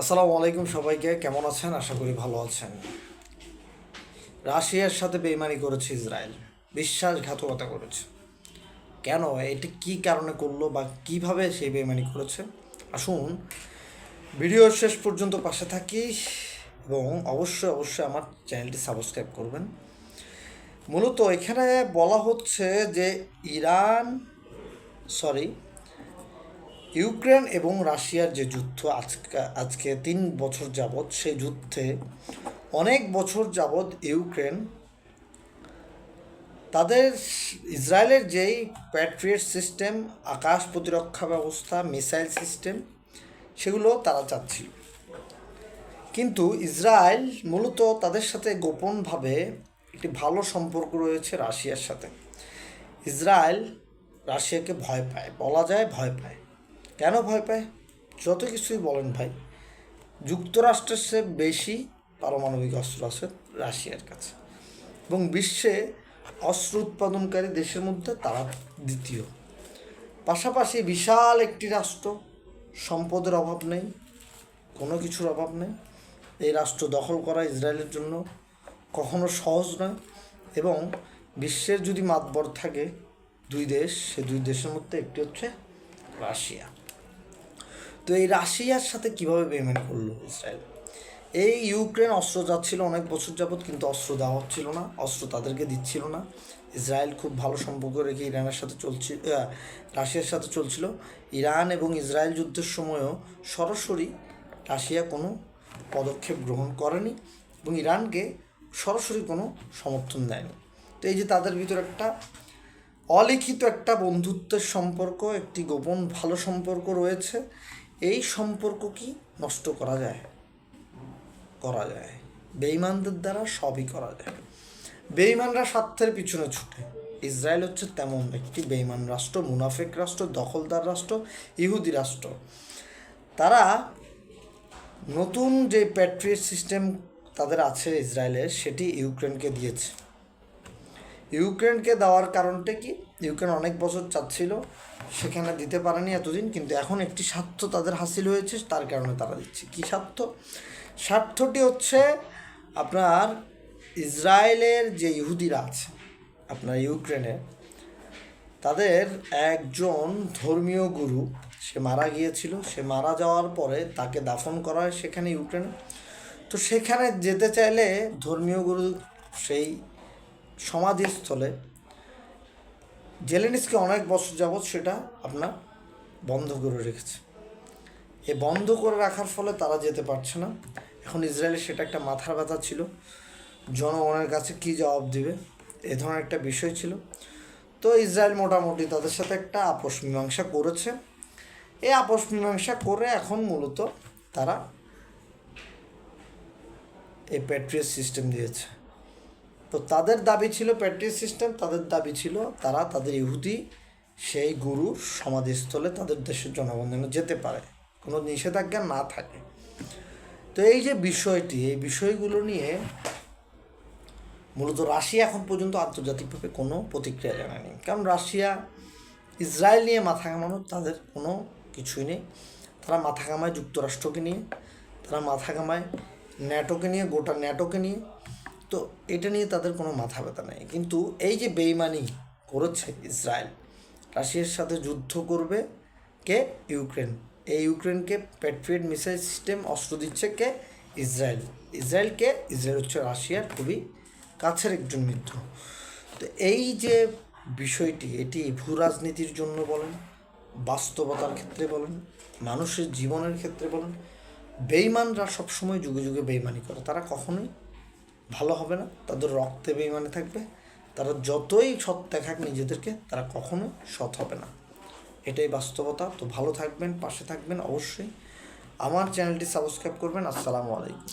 আসসালামু আলাইকুম সবাইকে, কেমন আছেন? আশা করি ভালো আছেন। রাশিয়ার সাথে বেইমানি করেছে ইসরায়েল, বিশ্বাসঘাতকতা করেছে। কেন? এটি কি কারণে করল বা কীভাবে সেই বেইমানি করেছে? আসুন ভিডিও শেষ পর্যন্ত পাশে থাকি এবং অবশ্যই অবশ্যই আমার চ্যানেলটি সাবস্ক্রাইব করবেন। মূলত এখানে বলা হচ্ছে যে ইরান, সরি ইউক্রেন এবং রাশিয়ার যে যুদ্ধ আজকে আজকে তিন বছর যাবৎ, সেই যুদ্ধে অনেক বছর যাবৎ ইউক্রেন তাদের ইসরায়েলের যেই প্যাট্রিয়েট সিস্টেম, আকাশ প্রতিরক্ষা ব্যবস্থা, মিসাইল সিস্টেম, সেগুলো তারা চাচ্ছিল। কিন্তু ইসরায়েল মূলত তাদের সাথে গোপনভাবে একটি ভালো সম্পর্ক রয়েছে রাশিয়ার সাথে। ইসরায়েল রাশিয়াকে ভয় পায়, বলা যায় ভয় পায়। কেন ভয় পায়? যত কিছুই বলেন ভাই, যুক্তরাষ্ট্রের চেয়ে বেশি পারমাণবিক অস্ত্র আছে রাশিয়ার কাছে এবং বিশ্বে অস্ত্র উৎপাদনকারী দেশের মধ্যে তারা দ্বিতীয়। পাশাপাশি বিশাল একটি রাষ্ট্র, সম্পদের অভাব নেই, কোনো কিছুর অভাব নেই। এই রাষ্ট্র দখল করা ইসরায়েলের জন্য কখনো সহজ নয় এবং বিশ্বের যদি মাতবর থাকে দুই দেশ, সে দুই দেশের মধ্যে একটি হচ্ছে রাশিয়া। তো এই রাশিয়ার সাথে কীভাবে পেমেন্ট করল ইসরায়েল? এই ইউক্রেন অস্ত্র যাচ্ছিল অনেক বছর যাবৎ, কিন্তু অস্ত্র দেওয়া হচ্ছিল না, অস্ত্র তাদেরকে দিচ্ছিল না। ইসরায়েল খুব ভালো সম্পর্ক রেখে ইরানের সাথে চলছিল রাশিয়ার সাথে চলছিল। ইরান এবং ইসরায়েল যুদ্ধের সময়ও সরাসরি রাশিয়া কোনো পদক্ষেপ গ্রহণ করেনি এবং ইরানকে সরাসরি কোনো সমর্থন দেয়নি। তো এই যে তাদের ভিতর একটা অলিখিত একটা বন্ধুত্বের সম্পর্ক, একটি গোপন ভালো সম্পর্ক রয়েছে। এই সম্পর্ক কি নষ্ট করা যায়? করা যায়। বেইমানদের দ্বারা সবই করা যায়। বেইমানরা স্বার্থের পিছনে ছুটে। ইসরায়েল হচ্ছে তেমন একটি বেইমান রাষ্ট্র, মুনাফেক রাষ্ট্র, দখলদার রাষ্ট্র, ইহুদি রাষ্ট্র। তারা নতুন যে প্যাট্রিয়েট সিস্টেম তাদের আছে ইসরায়েলের সেটি ইউক্রেনকে দিয়েছে। ইউক্রেনকে দেওয়ার কারণটা কি? ইউক্রেন অনেক বছর চাচ্ছিল, সেখানে দিতে পারেনি এতদিন, কিন্তু এখন একটি স্বার্থ তাদের হাসিল হয়েছে, তার কারণে তারা দিচ্ছে। কী স্বার্থ? স্বার্থটি হচ্ছে আপনার ইসরায়েলের যে ইহুদিরা আছে, আপনার ইউক্রেনে, তাদের একজন ধর্মীয় গুরু, সে মারা গিয়েছিল, সে মারা যাওয়ার পরে তাকে দাফন করা হয় সেখানে ইউক্রেনে। তো সেখানে যেতে চাইলে ধর্মীয় গুরু সেই সমাধিস্থলে জেলেনিসকে অনেক বছর যাবৎ সেটা আপনার বন্ধ করে রেখেছে। এ বন্ধ করে রাখার ফলে তারা যেতে পারছে না। এখন ইসরায়েলের সেটা একটা মাথার ব্যথা ছিল। জনগণের কাছে কী জবাব দিবে? এ ধরনের একটা বিষয় ছিল। তো ইসরায়েল মোটামুটি তাদের সাথে একটা আপোষ মীমাংসা করেছে। এই আপোষ মীমাংসা করে এখন মূলত তারা এই প্যাট্রিয়ট সিস্টেম দিয়েছে। তো তাদের দাবি ছিল প্যাট্রিয়ট সিস্টেম, তাদের দাবি ছিল তারা তাদের ইহুদি, সেই গুরু সমাধিস্থলে তাদের দেশের জনগণ যেতে পারে। কোনো নিষেধাজ্ঞা না থাকে। তো এই যে বিষয়টি, এই বিষয়গুলো নিয়ে মূলত রাশিয়া এখন পর্যন্ত আন্তর্জাতিকভাবে কোনো প্রতিক্রিয়া জানায়নি। কারণ রাশিয়া, ইসরায়েল নিয়ে মাথা ঘামানো তাদের কোনো কিছুই নেই। তারা মাথা ঘামায় যুক্তরাষ্ট্রকে নিয়ে, তারা মাথা ঘামায় ন্যাটোকে নিয়ে, গোটা ন্যাটোকে নিয়ে। তো এটা নিয়ে তাদের কোনো মাথা ব্যথা নেই। কিন্তু এই যে বেইমানি করেছে ইসরায়েল, রাশিয়ার সাথে যুদ্ধ করবে কে? ইউক্রেন। এই ইউক্রেনকে প্যাট্রিয়েট মিসাইল সিস্টেম অস্ত্র দিচ্ছে কে? ইসরায়েল। ইসরায়েলকে, ইসরায়েল হচ্ছে রাশিয়ার খুবই কাছের একজন মিত্র। তো এই যে বিষয়টি, এটি ভূ রাজনীতির জন্য বলেন, বাস্তবতার ক্ষেত্রে বলেন, মানুষের জীবনের ক্ষেত্রে বলেন, বেইমানরা সবসময় যুগে যুগে বেইমানি করে। তারা কখনোই ভালো হবে না, তাদের রক্তে বেইমানে থাকবে, তারা যতই সৎ দেখাক নিজেদেরকে, তারা কখনো সৎ হবে না। এটাই বাস্তবতা, তো ভালো থাকবেন, পাশে থাকবেন অবশ্যই। আমার চ্যানেলটি সাবস্ক্রাইব করবেন, আসসালামু আলাইকুম।